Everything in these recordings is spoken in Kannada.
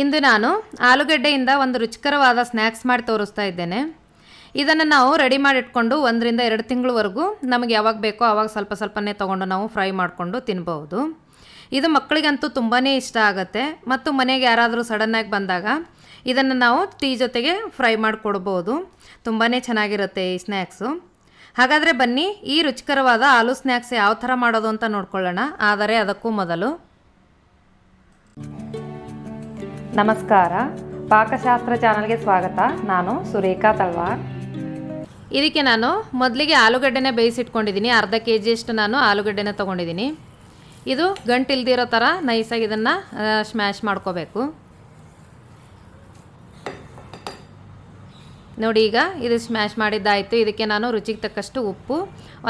ಇಂದು ನಾನು ಆಲೂಗಡ್ಡೆಯಿಂದ ಒಂದು ರುಚಿಕರವಾದ ಸ್ನ್ಯಾಕ್ಸ್ ಮಾಡಿ ತೋರಿಸ್ತಾ ಇದ್ದೇನೆ. ಇದನ್ನು ನಾವು ರೆಡಿ ಮಾಡಿ ಇಟ್ಕೊಂಡು ಒಂದರಿಂದ ಎರಡು ತಿಂಗಳವರೆಗೂ ನಮಗೆ ಯಾವಾಗ ಬೇಕೋ ಆವಾಗ ಸ್ವಲ್ಪ ಸ್ವಲ್ಪನೇ ತೊಗೊಂಡು ನಾವು ಫ್ರೈ ಮಾಡಿಕೊಂಡು ತಿನ್ಬಹುದು. ಇದು ಮಕ್ಕಳಿಗಂತೂ ತುಂಬಾ ಇಷ್ಟ ಆಗುತ್ತೆ. ಮತ್ತು ಮನೆಗೆ ಯಾರಾದರೂ ಸಡನ್ನಾಗಿ ಬಂದಾಗ ಇದನ್ನು ನಾವು ಟೀ ಜೊತೆಗೆ ಫ್ರೈ ಮಾಡಿಕೊಡ್ಬೋದು ತುಂಬಾ ಚೆನ್ನಾಗಿರುತ್ತೆ ಈ ಸ್ನ್ಯಾಕ್ಸು. ಹಾಗಾದರೆ ಬನ್ನಿ ಈ ರುಚಿಕರವಾದ ಆಲೂ ಸ್ನ್ಯಾಕ್ಸ್ ಯಾವ ಥರ ಮಾಡೋದು ಅಂತ ನೋಡ್ಕೊಳ್ಳೋಣ. ಆದರೆ ಅದಕ್ಕೂ ಮೊದಲು ನಮಸ್ಕಾರ. ಪಾಕಶಾಸ್ತ್ರ ಚಾನಲ್ಗೆ ಸ್ವಾಗತ. ನಾನು ಸುರೇಖಾ ತಳ್ವಾರ್ ಇದಕ್ಕೆ ನಾನು ಮೊದಲಿಗೆ ಆಲೂಗಡ್ಡೆನೇ ಬೇಯಿಸಿಟ್ಕೊಂಡಿದ್ದೀನಿ. ಅರ್ಧ ಕೆ ಜಿಯಷ್ಟು ನಾನು ಆಲೂಗಡ್ಡೆನ ತೊಗೊಂಡಿದ್ದೀನಿ. ಇದು ಗಂಟಿಲ್ದಿರೋ ಥರ ನೈಸಾಗಿ ಇದನ್ನು ಸ್ಮ್ಯಾಶ್ ಮಾಡ್ಕೋಬೇಕು. ನೋಡಿ ಈಗ ಇದು ಸ್ಮ್ಯಾಶ್ ಮಾಡಿದ್ದಾಯಿತು. ಇದಕ್ಕೆ ನಾನು ರುಚಿಗೆ ತಕ್ಕಷ್ಟು ಉಪ್ಪು,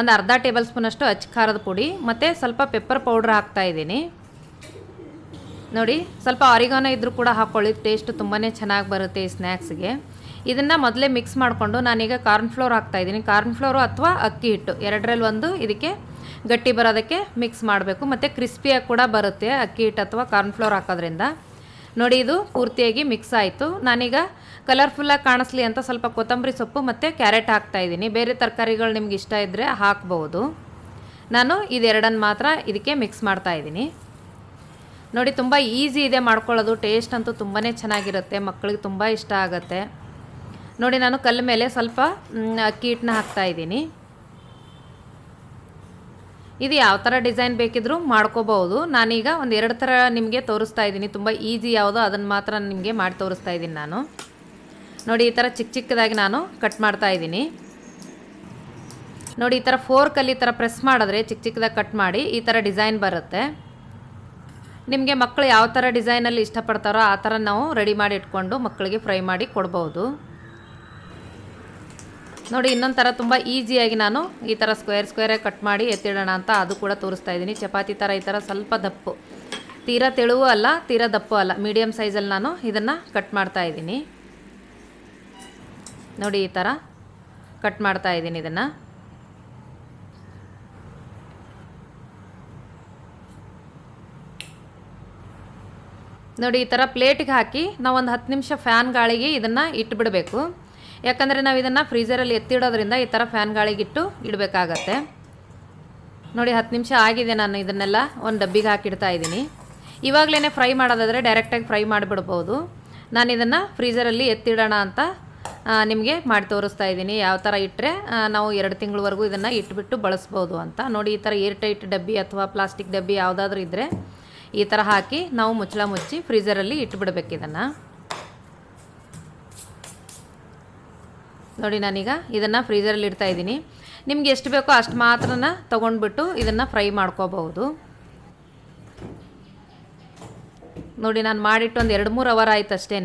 ಒಂದು ಅರ್ಧ ಟೇಬಲ್ ಸ್ಪೂನಷ್ಟು ಅಚ್ಚ ಖಾರದ ಪುಡಿ, ಮತ್ತು ಸ್ವಲ್ಪ ಪೆಪ್ಪರ್ ಪೌಡ್ರ್ ಹಾಕ್ತಾ ಇದ್ದೀನಿ. ನೋಡಿ, ಸ್ವಲ್ಪ ಅರಿಗಾನ ಇದ್ದರೂ ಕೂಡ ಹಾಕ್ಕೊಳ್ಳಿ ಟೇಸ್ಟ್ ತುಂಬಾ ಚೆನ್ನಾಗಿ ಬರುತ್ತೆ ಈ ಸ್ನ್ಯಾಕ್ಸ್ಗೆ ಇದನ್ನು ಮೊದಲೇ ಮಿಕ್ಸ್ ಮಾಡಿಕೊಂಡು ನಾನೀಗ ಕಾರ್ನ್ಫ್ಲೋರ್ ಹಾಕ್ತಾಯಿದ್ದೀನಿ ಕಾರ್ನ್ಫ್ಲೋರು ಅಥವಾ ಅಕ್ಕಿ ಹಿಟ್ಟು ಎರಡರಲ್ಲಿ ಒಂದು ಇದಕ್ಕೆ ಗಟ್ಟಿ ಬರೋದಕ್ಕೆ ಮಿಕ್ಸ್ ಮಾಡಬೇಕು. ಮತ್ತು ಕ್ರಿಸ್ಪಿಯಾಗಿ ಕೂಡ ಬರುತ್ತೆ ಅಕ್ಕಿ ಹಿಟ್ಟು ಅಥವಾ ಕಾರ್ನ್ಫ್ಲೋರ್ ಹಾಕೋದ್ರಿಂದ. ನೋಡಿ, ಇದು ಪೂರ್ತಿಯಾಗಿ ಮಿಕ್ಸ್ ಆಯಿತು. ನಾನೀಗ ಕಲರ್ಫುಲ್ಲಾಗಿ ಕಾಣಿಸ್ಲಿ ಅಂತ ಸ್ವಲ್ಪ ಕೊತ್ತಂಬರಿ ಸೊಪ್ಪು ಮತ್ತು ಕ್ಯಾರೆಟ್ ಹಾಕ್ತಾಯಿದ್ದೀನಿ ಬೇರೆ ತರಕಾರಿಗಳು ನಿಮ್ಗೆ ಇಷ್ಟ ಇದ್ದರೆ ಹಾಕ್ಬೋದು. ನಾನು ಇದೆರಡನ್ನು ಮಾತ್ರ ಇದಕ್ಕೆ ಮಿಕ್ಸ್ ಮಾಡ್ತಾಯಿದ್ದೀನಿ ನೋಡಿ, ತುಂಬ ಈಸಿ ಇದೆ ಮಾಡ್ಕೊಳ್ಳೋದು. ಟೇಸ್ಟ್ ಅಂತೂ ತುಂಬಾ ಚೆನ್ನಾಗಿರುತ್ತೆ. ಮಕ್ಕಳಿಗೆ ತುಂಬ ಇಷ್ಟ ಆಗುತ್ತೆ. ನೋಡಿ, ನಾನು ಕಲ್ಲ ಮೇಲೆ ಸ್ವಲ್ಪ ಅಕ್ಕಿ ಹಿಟ್ಟನ್ನ ಹಾಕ್ತಾಯಿದ್ದೀನಿ ಇದು ಯಾವ ಥರ ಡಿಸೈನ್ ಬೇಕಿದ್ರೂ ಮಾಡ್ಕೋಬಹುದು. ನಾನೀಗ ಒಂದು ಎರಡು ಥರ ನಿಮಗೆ ತೋರಿಸ್ತಾ ಇದ್ದೀನಿ. ತುಂಬ ಈಸಿ ಯಾವುದೋ ಅದನ್ನು ಮಾತ್ರ ನಿಮಗೆ ಮಾಡಿ ತೋರಿಸ್ತಾ ಇದ್ದೀನಿ ನಾನು. ನೋಡಿ, ಈ ಥರ ಚಿಕ್ಕ ಚಿಕ್ಕದಾಗಿ ನಾನು ಕಟ್ ಮಾಡ್ತಾ ಇದ್ದೀನಿ. ನೋಡಿ, ಈ ಥರ ಫೋರ್ಕಲ್ಲಿ ಈ ಥರ ಪ್ರೆಸ್ ಮಾಡಿದ್ರೆ ಚಿಕ್ಕ ಚಿಕ್ಕದಾಗಿ ಕಟ್ ಮಾಡಿ ಈ ಥರ ಡಿಸೈನ್ ಬರುತ್ತೆ. ನಿಮಗೆ ಮಕ್ಕಳು ಯಾವ ಥರ ಡಿಸೈನಲ್ಲಿ ಇಷ್ಟಪಡ್ತಾರೋ ಆ ಥರ ನಾವು ರೆಡಿ ಮಾಡಿ ಇಟ್ಕೊಂಡು ಮಕ್ಕಳಿಗೆ ಫ್ರೈ ಮಾಡಿ ಕೊಡ್ಬೋದು. ನೋಡಿ ಇನ್ನೊಂದು ಥರ ತುಂಬ ಈಸಿಯಾಗಿ ನಾನು ಈ ಥರ ಸ್ಕ್ವೇರ್ ಸ್ಕ್ವೇರಾಗಿ ಕಟ್ ಮಾಡಿ ಎತ್ತಿಡೋಣ ಅಂತ ಅದು ಕೂಡ ತೋರಿಸ್ತಾ ಇದ್ದೀನಿ. ಚಪಾತಿ ಥರ ಈ ಥರ ಸ್ವಲ್ಪ ದಪ್ಪು. ತೀರಾ ತೆಳುವು ಅಲ್ಲ, ತೀರಾ ದಪ್ಪು ಅಲ್ಲ. ಮೀಡಿಯಮ್ ಸೈಜಲ್ಲಿ ನಾನು ಇದನ್ನು ಕಟ್ ಮಾಡ್ತಾ ಇದ್ದೀನಿ. ನೋಡಿ, ಈ ಥರ ಕಟ್ ಮಾಡ್ತಾ ಇದ್ದೀನಿ ಇದನ್ನು. ನೋಡಿ, ಈ ಥರ ಪ್ಲೇಟಿಗೆ ಹಾಕಿ ನಾವು ಒಂದು ಹತ್ತು ನಿಮಿಷ ಫ್ಯಾನ್ ಗಾಳಿಗೆ ಇದನ್ನು ಇಟ್ಬಿಡಬೇಕು. ಯಾಕಂದರೆ ನಾವು ಇದನ್ನು ಫ್ರೀಸರಲ್ಲಿ ಎತ್ತಿಡೋದ್ರಿಂದ ಈ ಥರ ಫ್ಯಾನ್ ಗಾಳಿಗಿಟ್ಟು ಇಡಬೇಕಾಗತ್ತೆ. ನೋಡಿ, ಹತ್ತು ನಿಮಿಷ ಆಗಿದೆ ನಾನು ಇದನ್ನೆಲ್ಲ ಒಂದು ಡಬ್ಬಿಗೆ ಹಾಕಿಡ್ತಾ ಇದ್ದೀನಿ. ಇವಾಗಲೇ ಫ್ರೈ ಮಾಡೋದಾದರೆ ಡೈರೆಕ್ಟಾಗಿ ಫ್ರೈ ಮಾಡಿಬಿಡ್ಬೋದು. ನಾನು ಇದನ್ನು ಫ್ರೀಸರಲ್ಲಿ ಎತ್ತಿಡೋಣ ಅಂತ ನಿಮಗೆ ಮಾಡಿ ತೋರಿಸ್ತಾ ಇದ್ದೀನಿ. ಯಾವ ಥರ ಇಟ್ಟರೆ ನಾವು ಎರಡು ತಿಂಗಳವರೆಗೂ ಇದನ್ನು ಇಟ್ಬಿಟ್ಟು ಬಳಸ್ಬೋದು ಅಂತ. ನೋಡಿ, ಈ ಥರ ಏರ್ ಟೈಟ್ ಡಬ್ಬಿ ಅಥವಾ ಪ್ಲಾಸ್ಟಿಕ್ ಡಬ್ಬಿ ಯಾವುದಾದ್ರೂ ಇದ್ದರೆ ಈ ಥರ ಹಾಕಿ ನಾವು ಮುಚ್ಚಳ ಮುಚ್ಚಿ ಫ್ರೀಜರಲ್ಲಿ ಇಟ್ಬಿಡ್ಬೇಕು ಇದನ್ನು. ನೋಡಿ ನಾನೀಗ ಇದನ್ನು ಫ್ರೀಸರಲ್ಲಿ ಇಡ್ತಾ ಇದ್ದೀನಿ. ನಿಮ್ಗೆ ಎಷ್ಟು ಬೇಕೋ ಅಷ್ಟು ಮಾತ್ರನ ತೊಗೊಂಡ್ಬಿಟ್ಟು ಇದನ್ನು ಫ್ರೈ ಮಾಡ್ಕೋಬಹುದು. ನೋಡಿ ನಾನು ಮಾಡಿಟ್ಟು ಒಂದು ಎರಡು ಮೂರು ಅವರ್ ಆಯ್ತು ಅಷ್ಟೇ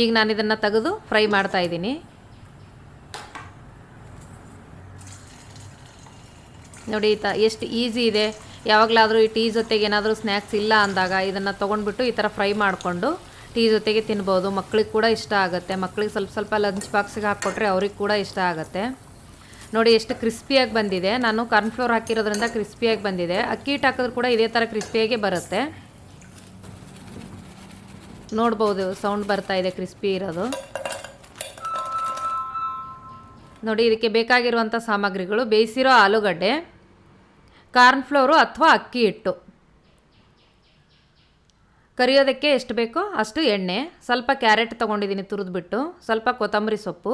ಈಗ ನಾನು ಇದನ್ನು ತೆಗೆದು ಫ್ರೈ ಮಾಡ್ತಾ ಇದ್ದೀನಿ. ನೋಡಿ ತ ಎಷ್ಟು ಈಸಿ ಇದೆ. ಯಾವಾಗಲಾದರೂ ಈ ಟೀ ಜೊತೆಗೆ ಏನಾದರೂ ಸ್ನ್ಯಾಕ್ಸ್ ಇಲ್ಲ ಅಂದಾಗ ಇದನ್ನು ತೊಗೊಂಡ್ಬಿಟ್ಟು ಈ ಥರ ಫ್ರೈ ಮಾಡಿಕೊಂಡು ಟೀ ಜೊತೆಗೆ ತಿನ್ಬೋದು. ಮಕ್ಳಿಗೆ ಕೂಡ ಇಷ್ಟ ಆಗುತ್ತೆ. ಮಕ್ಳಿಗೆ ಸ್ವಲ್ಪ ಸ್ವಲ್ಪ ಲಂಚ್ ಬಾಕ್ಸಿಗೆ ಹಾಕ್ಕೊಟ್ರೆ ಅವ್ರಿಗೆ ಕೂಡ ಇಷ್ಟ ಆಗುತ್ತೆ. ನೋಡಿ ಎಷ್ಟು ಕ್ರಿಸ್ಪಿಯಾಗಿ ಬಂದಿದೆ. ನಾನು ಕಾರ್ನ್ಫ್ಲೋರ್ ಹಾಕಿರೋದ್ರಿಂದ ಕ್ರಿಸ್ಪಿಯಾಗಿ ಬಂದಿದೆ. ಅಕ್ಕಿ ಹಿಟ್ಟು ಹಾಕಿದ್ರು ಕೂಡ ಇದೇ ಥರ ಕ್ರಿಸ್ಪಿಯಾಗಿ ಬರುತ್ತೆ. ನೋಡ್ಬೋದು, ಸೌಂಡ್ ಬರ್ತಾ ಇದೆ, ಕ್ರಿಸ್ಪಿ ಇರೋದು. ನೋಡಿ, ಇದಕ್ಕೆ ಬೇಕಾಗಿರುವಂಥ ಸಾಮಗ್ರಿಗಳು ಬೇಯಿಸಿರೋ ಆಲೂಗಡ್ಡೆ. ಕಾರ್ನ್ಫ್ಲೋರು ಅಥವಾ ಅಕ್ಕಿ ಹಿಟ್ಟು. ಕರಿಯೋದಕ್ಕೆ ಎಷ್ಟು ಬೇಕೋ ಅಷ್ಟು ಎಣ್ಣೆ, ಸ್ವಲ್ಪ ಕ್ಯಾರೆಟ್ ತೊಗೊಂಡಿದ್ದೀನಿ ತುರಿದ್ಬಿಟ್ಟು, ಸ್ವಲ್ಪ ಕೊತ್ತಂಬರಿ ಸೊಪ್ಪು,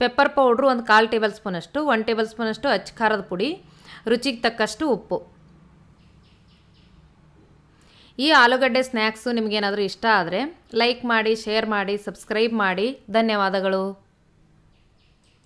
ಪೆಪ್ಪರ್ ಪೌಡ್ರು ಒಂದು ಕಾಲು ಟೇಬಲ್ ಸ್ಪೂನಷ್ಟು ಒನ್ ಟೇಬಲ್ ಸ್ಪೂನಷ್ಟು ಅಚ್ಚ ಖಾರದ ಪುಡಿ, ರುಚಿಗೆ ತಕ್ಕಷ್ಟು ಉಪ್ಪು. ಈ ಆಲೂಗಡ್ಡೆ ಸ್ನ್ಯಾಕ್ಸು ನಿಮಗೇನಾದರೂ ಇಷ್ಟ ಆದರೆ, ಲೈಕ್ ಮಾಡಿ, ಶೇರ್ ಮಾಡಿ, ಸಬ್ಸ್ಕ್ರೈಬ್ ಮಾಡಿ. ಧನ್ಯವಾದಗಳು.